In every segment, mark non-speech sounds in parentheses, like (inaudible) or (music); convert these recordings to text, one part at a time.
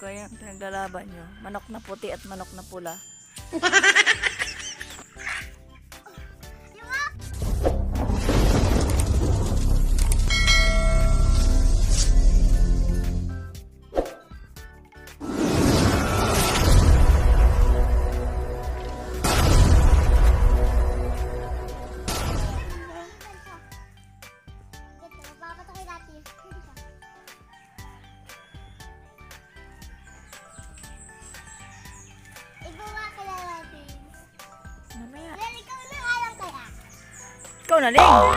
kaya pinaglalaban nyo? Manok na puti at manok na pula. (laughs) Ikaw na, Ling! Oh.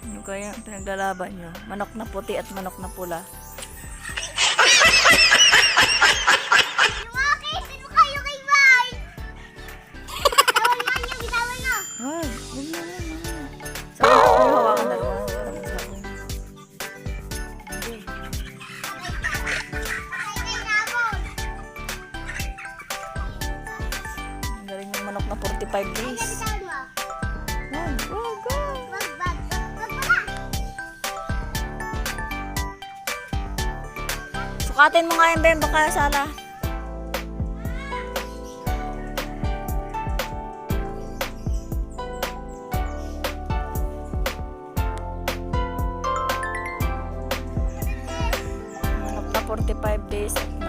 Ano kaya pinaglalaban nyo? Manok na puti at manok na pula. Yung akin, sino kayo kay (laughs) niyo, bitawan mo. Ay, huwag na manok na 45 days. Yan. Oh, go! Sukatin mo nga yung Ben, baka sala. Manok na 45 days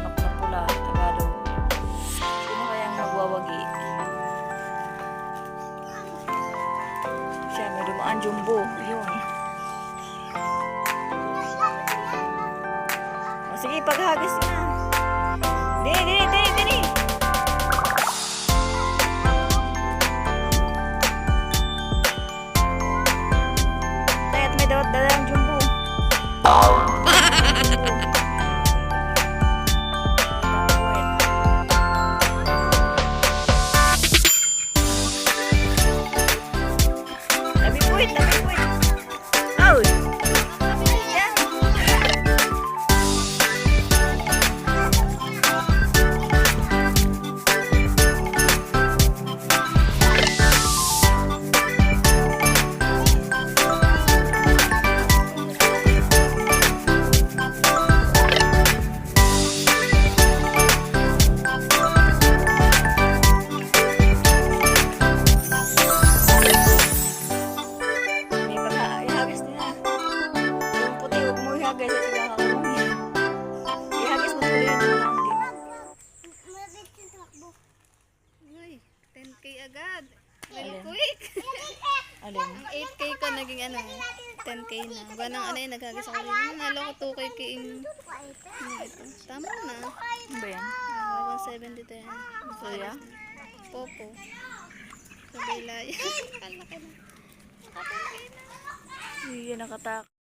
jumbo. Yun. O, sige, paghagis na. Dini, dini, dini, dini. Tay, at may dawat dalang jumbo. Tabi wait, let. 10k agad. Very Alin? quick. Alin? Ang 8k ko naging ano, 10k na. Ba nang ano yun, nagkagis ako rin. Nalo ko 2k k in ano ito. Tama na. Ano ba yan? Uh, 170 to yan. Soya? Popo. Sa Belaya. Kalaki na. Naka 10k na. Hindi yan nakatak.